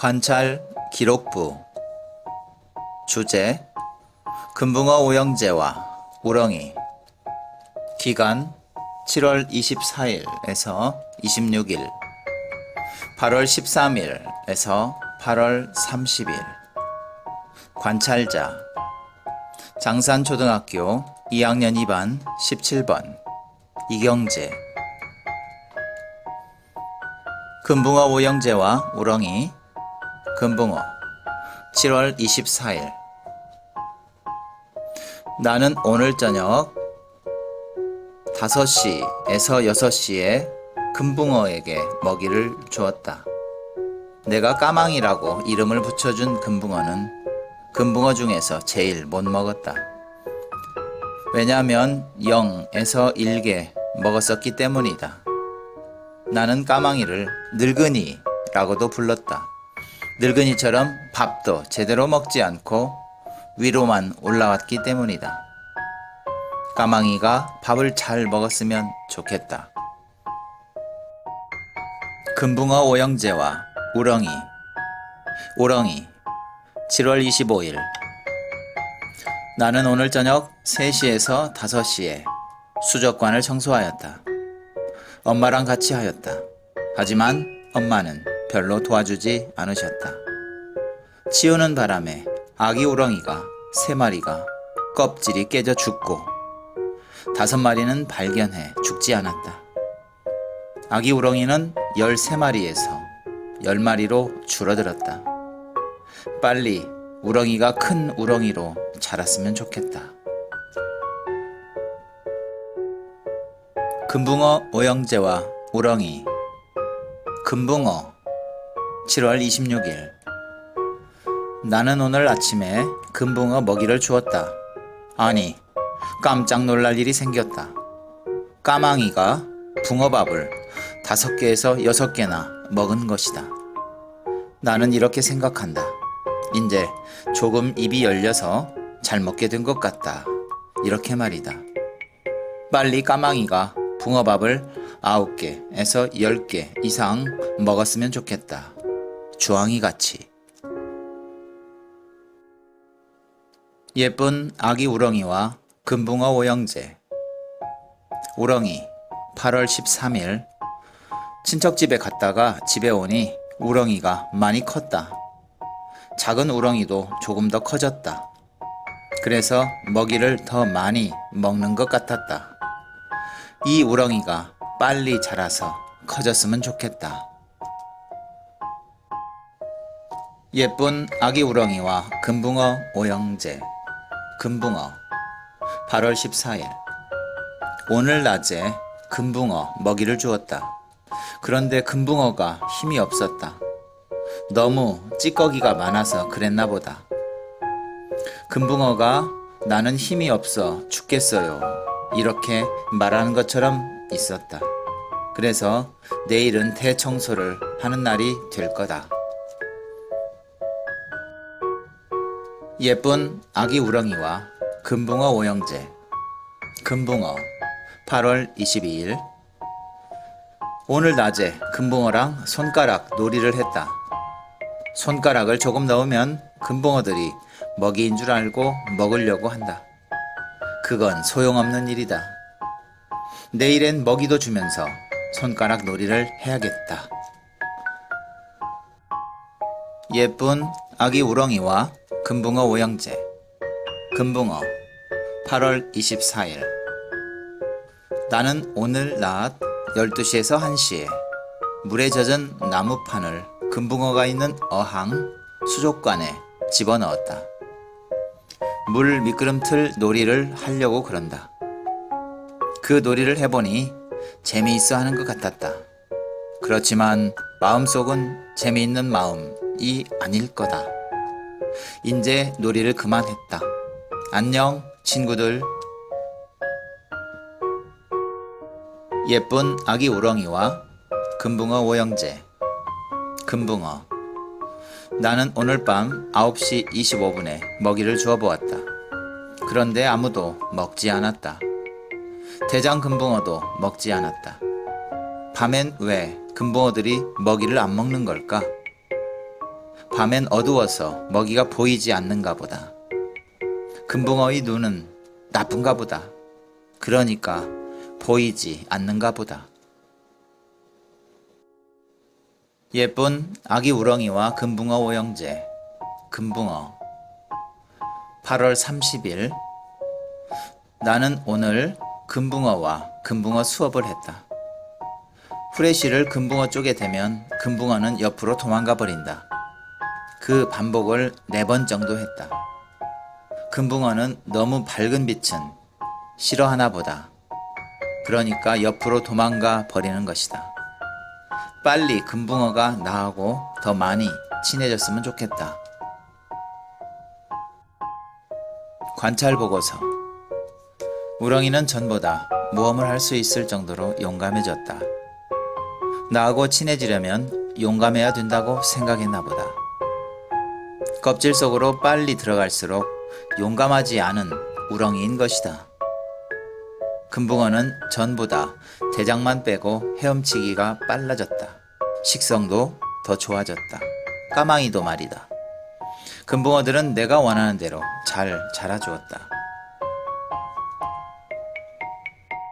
관찰 기록부. 주제 금붕어 오형제와 우렁이. 기간 7월 24일에서 26일. 8월 13일에서 8월 30일. 관찰자. 장산초등학교 2학년 2반 17번. 이경재. 금붕어 오영재와 우렁이 금붕어 7월 24일 나는 오늘 저녁 5시에서 6시에 금붕어에게 먹이를 주었다. 내가 까망이라고 이름을 붙여준 금붕어는 금붕어 중에서 제일 못 먹었다. 왜냐하면 0에서 1개 먹었었기 때문이다. 나는 까망이를 늙은이라고도 불렀다. 늙은이처럼 밥도 제대로 먹지 않고 위로만 올라왔기 때문이다. 까망이가 밥을 잘 먹었으면 좋겠다. 금붕어 오영재와 우렁이 우렁이 7월 25일 나는 오늘 저녁 3시에서 5시에 수족관을 청소하였다. 엄마랑 같이 하였다. 하지만 엄마는 별로 도와주지 않으셨다. 치우는 바람에 아기 우렁이가 세 마리가 껍질이 깨져 죽고 다섯 마리는 발견해 죽지 않았다. 아기 우렁이는 13마리에서 10마리로 줄어들었다. 빨리 우렁이가 큰 우렁이로 자랐으면 좋겠다. 금붕어 오영재와 우렁이 금붕어 7월 26일 나는 오늘 아침에 금붕어 먹이를 주었다. 아니, 깜짝 놀랄 일이 생겼다. 까망이가 붕어밥을 다섯 개에서 여섯 개나 먹은 것이다. 나는 이렇게 생각한다. 이제 조금 입이 열려서 잘 먹게 된 것 같다. 이렇게 말이다. 빨리 까망이가 붕어밥을 아홉 개에서 열 개 이상 먹었으면 좋겠다. 주황이 같이. 예쁜 아기 우렁이와 금붕어 오영재. 우렁이 8월 13일 친척 집에 갔다가 집에 오니 우렁이가 많이 컸다. 작은 우렁이도 조금 더 커졌다. 그래서 먹이를 더 많이 먹는 것 같았다. 이 우렁이가 빨리 자라서 커졌으면 좋겠다. 예쁜 아기 우렁이와 금붕어 오영재. 금붕어 8월 14일 오늘 낮에 금붕어 먹이를 주었다. 그런데 금붕어가 힘이 없었다. 너무 찌꺼기가 많아서 그랬나 보다. 금붕어가 나는 힘이 없어 죽겠어요. 이렇게 말하는 것처럼 있었다. 그래서 내일은 대청소를 하는 날이 될 거다. 예쁜 아기 우렁이와 금붕어 오영재. 금붕어 8월 22일 오늘 낮에 금붕어랑 손가락 놀이를 했다. 손가락을 조금 넣으면 금붕어들이 먹이인 줄 알고 먹으려고 한다. 그건 소용없는 일이다. 내일엔 먹이도 주면서 손가락 놀이를 해야겠다. 예쁜 아기 우렁이와 금붕어 오영재. 금붕어 8월 24일 나는 오늘 낮 12시에서 1시에 물에 젖은 나무판을 금붕어가 있는 어항 수족관에 집어넣었다. 물 미끄럼틀 놀이를 하려고 그런다. 그 놀이를 해보니 재미있어 하는 것 같았다. 그렇지만 마음속은 재미있는 마음이 아닐 거다. 이제 놀이를 그만했다. 안녕, 친구들. 예쁜 아기 우렁이와 금붕어 오영재. 금붕어. 나는 오늘 밤 9시 25분에 먹이를 주어 보았다. 그런데 아무도 먹지 않았다. 대장 금붕어도 먹지 않았다. 밤엔 왜 금붕어들이 먹이를 안 먹는 걸까? 밤엔 어두워서 먹이가 보이지 않는가 보다. 금붕어의 눈은 나쁜가 보다. 그러니까 보이지 않는가 보다. 예쁜 아기 우렁이와 금붕어 오영재. 금붕어. 8월 30일. 나는 오늘 금붕어와 금붕어 수업을 했다. 후레쉬를 금붕어 쪽에 대면 금붕어는 옆으로 도망가 버린다. 그 반복을 네 번 정도 했다. 금붕어는 너무 밝은 빛은 싫어하나 보다. 그러니까 옆으로 도망가 버리는 것이다. 빨리 금붕어가 나하고 더 많이 친해졌으면 좋겠다. 관찰 보고서. 우렁이는 전보다 모험을 할 수 있을 정도로 용감해졌다. 나하고 친해지려면 용감해야 된다고 생각했나 보다. 껍질 속으로 빨리 들어갈수록 용감하지 않은 우렁이인 것이다. 금붕어는 전보다 대장만 빼고 헤엄치기가 빨라졌다. 식성도 더 좋아졌다. 까망이도 말이다. 금붕어들은 내가 원하는 대로 잘 자라주었다.